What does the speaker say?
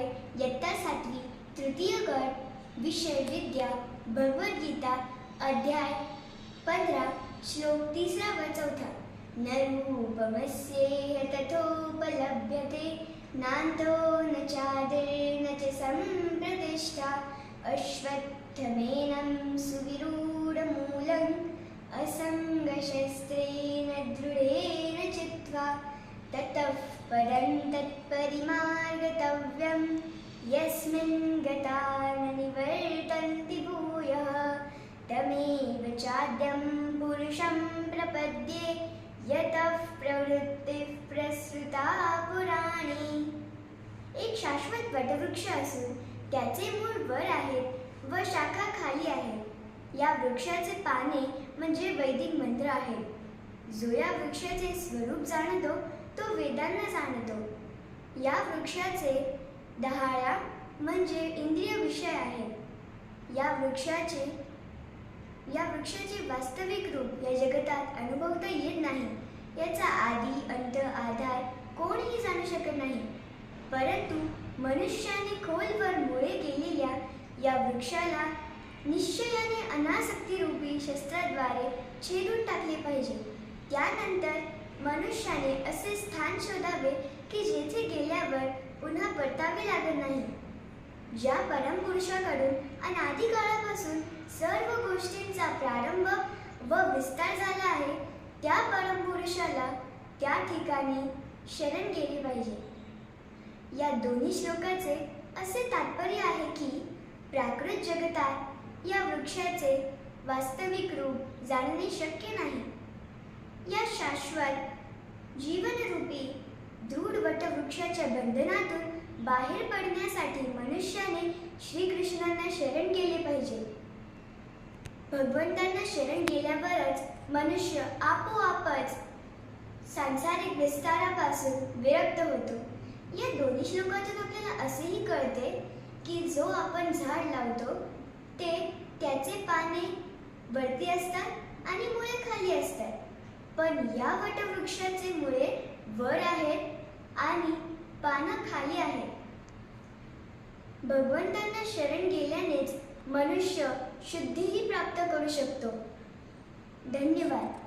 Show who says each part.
Speaker 1: विद्यालय इयत्ता सातवी तृतीय गट विषय विद्या भगवद्गीता अध्याय पंधरा श्लोक तिसरा व चौथा. न तथोपलभ्यते नान्तो न चादिरे च सम्प्रतिष्ठा अश्वत्थमेनं सुविरूढमूलम् असङ्गशस्त्रेण दृढेन चित्वा ततः परं तत्परिमा तत्परिमार्गतव्यं यस्मिन् गता न निवर्तन्ति भूयः तमेव चाद्यं पुरुषं प्रपद्ये यतः प्रवृत्तिः प्रसृता पुराणी। एक शाश्वत वटवृक्ष असून त्याचे मूळ वर आहेत व शाखा खाली आहेत या वृक्षाचे पाने म्हणजे वैदिक मंत्र आहेत जो या वृक्षाचे स्वरूप जाणतो तो वेदांना जाणतो। या वृक्षाचे दहाळ्या म्हणजे इंद्रिय विषय आहेत या वृक्षाचे या वृक्षाचे वास्तविक रूप या जगतात अनुभवता येत नाही. याचा आदी अंत आधार कोणीही जाणू शकत नाही. परंतु मनुष्याने खोलवर मुळे गेलेल्या या वृक्षाला निश्चयाने अनासक्तीरूपी शस्त्राद्वारे छेदून टाकले पाहिजे. त्यानंतर मनुष्याने असे स्थान शोधावे की जेथे गेल्यावर पुन्हा परतावे लागत नाही. ज्या परमपुरुषाकडून अनादी काळापासून सर्व गोष्टींचा प्रारंभ व विस्तार झाला आहे त्या परमपुरुषाला त्या ठिकाणी शरण गेले पाहिजे. या दोन्ही श्लोकाचे असे तात्पर्य आहे की प्राकृत जगतात या वृक्षाचे वास्तविक रूप जाणणे शक्य नाही. या शाश्वत जीवनरूपी दृढ वटवृक्षाच्या बंधनातून बाहेर पडण्यासाठी मनुष्याने श्रीकृष्णांना शरण गेले पाहिजे. भगवंतांना शरण गेल्यावरच मनुष्य आपोआपच सांसारिक विस्तारापासून विरक्त होतो. या दोन्ही श्लोकातून आपल्याला असेही कळते की जो आपण झाड लावतो ते त्याचे पाने वरती असतात आणि मुळे पण या वटवृक्षाचे मुळे वर आहेत आणि पानं खाली आहेत. भगवंतांना शरण गेल्यानेच मनुष्य शुद्धीही प्राप्त करू शकतो. धन्यवाद.